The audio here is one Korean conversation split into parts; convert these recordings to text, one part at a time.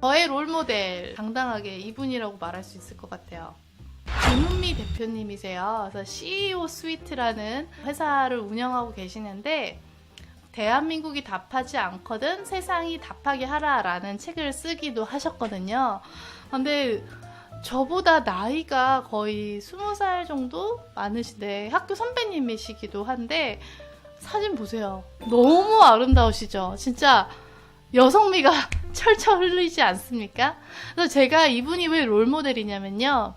저의 롤모델 당당하게 이분이라고 말할 수 있을 것 같아요. 김은미 대표님이세요. 그래서 CEO 스위트라는 회사를 운영하고 계시는데 대한민국이 답하지 않거든 세상이 답하게 하라라는 책을 쓰기도 하셨거든요. 근데 저보다 나이가 거의 스무 살 정도 많으신데 학교 선배님이시기도 한데 사진 보세요. 너무 아름다우시죠? 진짜 여성미가 철철 흘리지 않습니까? 그래서 제가 이분이 왜 롤모델이냐면요.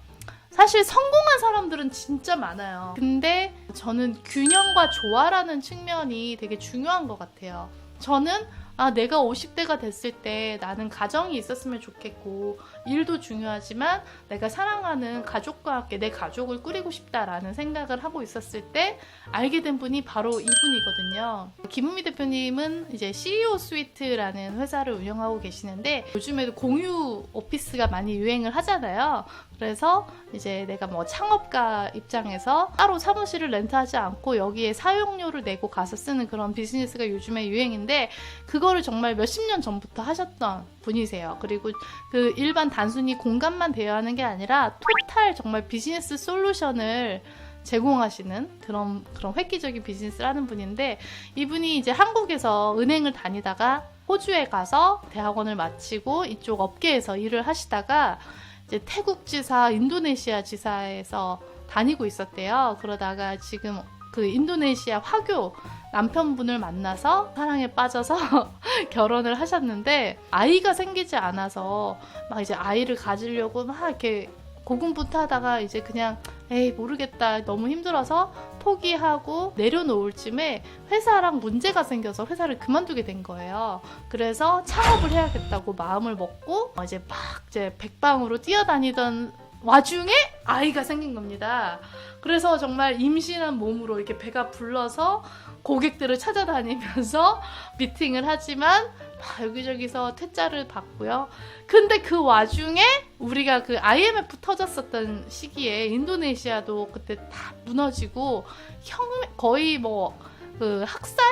사실 성공한 사람들은 진짜 많아요. 근데 저는 균형과 조화라는 측면이 되게 중요한 것 같아요. 저는 아, 내가 50대가 됐을 때 나는 가정이 있었으면 좋겠고, 일도 중요하지만 내가 사랑하는 가족과 함께 내 가족을 꾸리고 싶다라는 생각을 하고 있었을 때 알게 된 분이 바로 이분이거든요. 김은미 대표님은 이제 CEO 스위트라는 회사를 운영하고 계시는데 요즘에도 공유 오피스가 많이 유행을 하잖아요. 그래서 이제 내가 뭐 창업가 입장에서 따로 사무실을 렌트하지 않고 여기에 사용료를 내고 가서 쓰는 그런 비즈니스가 요즘에 유행인데 그 거를 정말 몇십 년 전부터 하셨던 분이세요. 그리고 그 일반 단순히 공간만 대여하는 게 아니라 토탈 정말 비즈니스 솔루션을 제공하시는 그런 그런 획기적인 비즈니스를 하는 분인데 이분이 이제 한국에서 은행을 다니다가 호주에 가서 대학원을 마치고 이쪽 업계에서 일을 하시다가 이제 태국 지사, 인도네시아 지사에서 다니고 있었대요. 그러다가 지금 그 인도네시아 화교 남편분을 만나서 사랑에 빠져서 결혼을 하셨는데 아이가 생기지 않아서 막 이제 아이를 가지려고 막 이렇게 고군분투하다가 이제 그냥 에이 모르겠다 너무 힘들어서 포기하고 내려놓을 쯤에 회사랑 문제가 생겨서 회사를 그만두게 된 거예요. 그래서 창업을 해야겠다고 마음을 먹고 이제 막 이제 백방으로 뛰어다니던 와중에 아이가 생긴 겁니다. 그래서 정말 임신한 몸으로 이렇게 배가 불러서 고객들을 찾아다니면서 미팅을 하지만 막 여기저기서 퇴짜를 받고요. 근데 그 와중에 우리가 그 IMF 터졌었던 시기에 인도네시아도 그때 다 무너지고 혁 거의 뭐 그 학살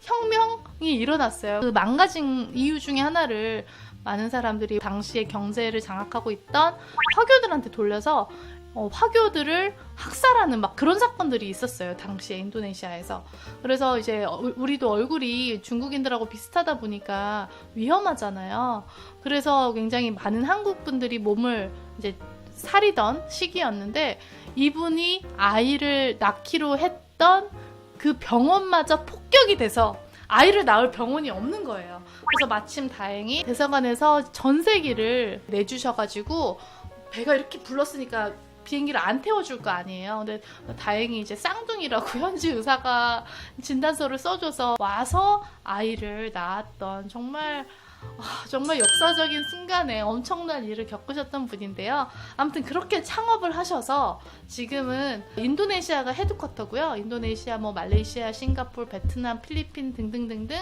혁명이 일어났어요. 그 망가진 이유 중에 하나를 많은 사람들이 당시에 경제를 장악하고 있던 화교들한테 돌려서 어, 화교들을 학살하는 막 그런 사건들이 있었어요. 당시에 인도네시아에서. 그래서 이제 어- 우리도 얼굴이 중국인들하고 비슷하다 보니까 위험하잖아요. 그래서 굉장히 많은 한국 분들이 몸을 이제 사리던 시기였는데 이분이 아이를 낳기로 했던 그 병원마저 폭격이 돼서 아이를 낳을 병원이 없는 거예요. 그래서 마침 다행히 대사관에서 전세기를 내주셔가지고 배가 이렇게 불렀으니까 비행기를 안 태워줄 거 아니에요. 근데 다행히 이제 쌍둥이라고 현지 의사가 진단서를 써줘서 와서 아이를 낳았던 정말 아, 정말 역사적인 순간에 엄청난 일을 겪으셨던 분인데요. 아무튼 그렇게 창업을 하셔서 지금은 인도네시아가 헤드쿼터고요. 인도네시아, 뭐 말레이시아, 싱가포르, 베트남, 필리핀 등등등등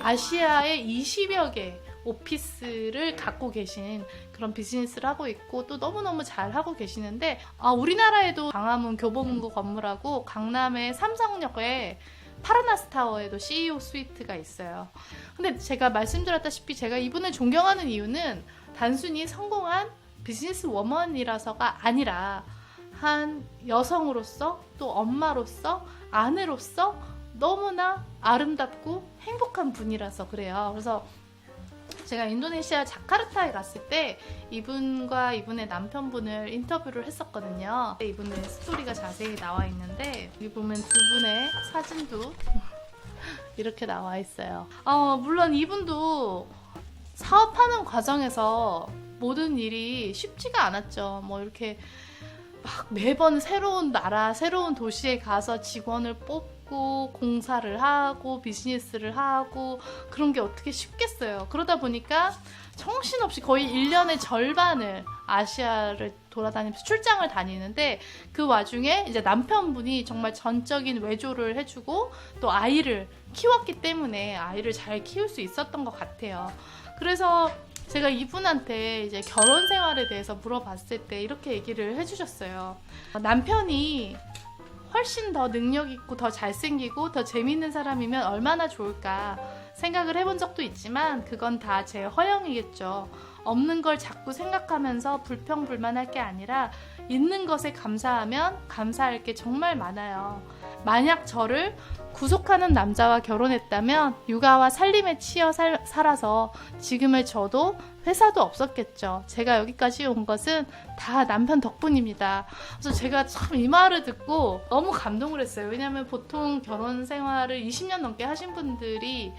아시아의 20여 개 오피스를 갖고 계신 그런 비즈니스를 하고 있고 또 너무너무 잘 하고 계시는데 아, 우리나라에도 광화문 교보문고 건물하고 강남의 삼성역에 파라나스 타워에도 CEO 스위트가 있어요. 근데 제가 말씀드렸다시피 제가 이분을 존경하는 이유는 단순히 성공한 비즈니스 워먼이라서가 아니라 한 여성으로서 또 엄마로서 아내로서 너무나 아름답고 행복한 분이라서 그래요. 그래서 제가 인도네시아 자카르타에 갔을 때 이분과 이분의 남편분을 인터뷰를 했었거든요. 이분의 스토리가 자세히 나와 있는데 여기 보면 두 분의 사진도 이렇게 나와 있어요. 어, 물론 이분도 사업하는 과정에서 모든 일이 쉽지가 않았죠. 뭐 이렇게 막 매번 새로운 나라, 새로운 도시에 가서 직원을 뽑고 공사를 하고 비즈니스를 하고 그런 게 어떻게 쉽겠어요. 그러다 보니까 정신없이 거의 1년의 절반을 아시아를 돌아다니면서 출장을 다니는데 그 와중에 이제 남편분이 정말 전적인 외조를 해주고 또 아이를 키웠기 때문에 아이를 잘 키울 수 있었던 것 같아요. 그래서 제가 이분한테 이제 결혼 생활에 대해서 물어봤을 때 이렇게 얘기를 해주셨어요. 남편이 훨씬 더 능력 있고 더 잘생기고 더 재밌는 사람이면 얼마나 좋을까 생각을 해본 적도 있지만 그건 다 제 허영이겠죠. 없는 걸 자꾸 생각하면서 불평불만할 게 아니라 있는 것에 감사하면 감사할 게 정말 많아요. 만약 저를 구속하는 남자와 결혼했다면 육아와 살림에 치여 살, 살아서 지금의 저도 회사도 없었겠죠. 제가 여기까지 온 것은 다 남편 덕분입니다. 그래서 제가 참 이 말을 듣고 너무 감동을 했어요. 왜냐하면 보통 결혼 생활을 20년 넘게 하신 분들이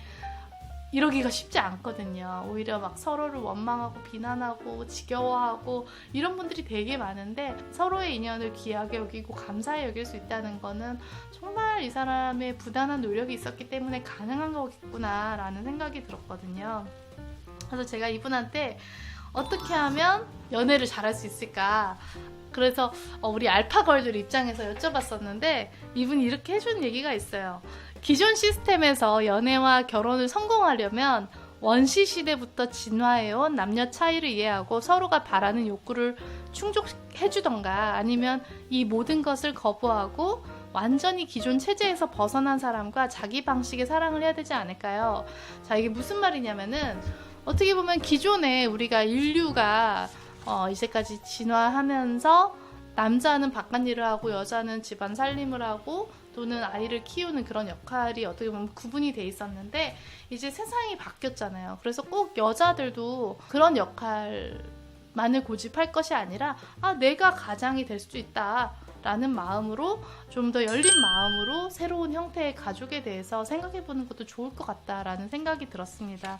이러기가 쉽지 않거든요. 오히려 막 서로를 원망하고 비난하고 지겨워하고 이런 분들이 되게 많은데 서로의 인연을 귀하게 여기고 감사히 여길 수 있다는 거는 정말 이 사람의 부단한 노력이 있었기 때문에 가능한 거겠구나라는 생각이 들었거든요. 그래서 제가 이분한테 어떻게 하면 연애를 잘할 수 있을까? 그래서 어, 우리 알파걸들 입장에서 여쭤봤었는데 이분이 이렇게 해준 얘기가 있어요. 기존 시스템에서 연애와 결혼을 성공하려면 원시 시대부터 진화해온 남녀 차이를 이해하고 서로가 바라는 욕구를 충족해주던가 아니면 이 모든 것을 거부하고 완전히 기존 체제에서 벗어난 사람과 자기 방식의 사랑을 해야 되지 않을까요? 자, 이게 무슨 말이냐면은 어떻게 보면 기존에 우리가 인류가 어, 이제까지 진화하면서 남자는 바깥 일을 하고 여자는 집안 살림을 하고 또는 아이를 키우는 그런 역할이 어떻게 보면 구분이 돼 있었는데 이제 세상이 바뀌었잖아요. 그래서 꼭 여자들도 그런 역할만을 고집할 것이 아니라 아 내가 가장이 될 수도 있다. 라는 마음으로 좀 더 열린 마음으로 새로운 형태의 가족에 대해서 생각해 보는 것도 좋을 것 같다라는 생각이 들었습니다.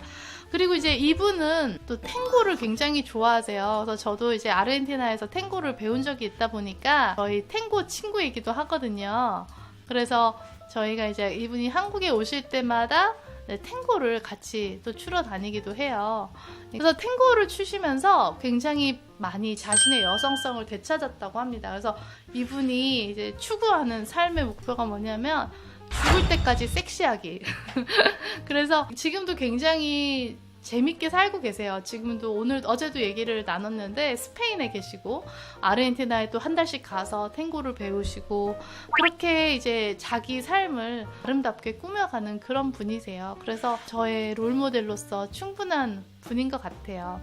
그리고 이제 이분은 또 탱고를 굉장히 좋아하세요. 그래서 저도 이제 아르헨티나에서 탱고를 배운 적이 있다 보니까 저희 탱고 친구이기도 하거든요. 그래서 저희가 이제 이분이 한국에 오실 때마다 네, 탱고를 같이 또 추러 다니기도 해요. 그래서 탱고를 추시면서 굉장히 많이 자신의 여성성을 되찾았다고 합니다. 그래서 이분이 이제 추구하는 삶의 목표가 뭐냐면 죽을 때까지 섹시하기. 그래서 지금도 굉장히 재밌게 살고 계세요. 지금도 오늘 어제도 얘기를 나눴는데 스페인에 계시고 아르헨티나에 또 한 달씩 가서 탱고를 배우시고 그렇게 이제 자기 삶을 아름답게 꾸며가는 그런 분이세요. 그래서 저의 롤 모델로서 충분한 분인 것 같아요.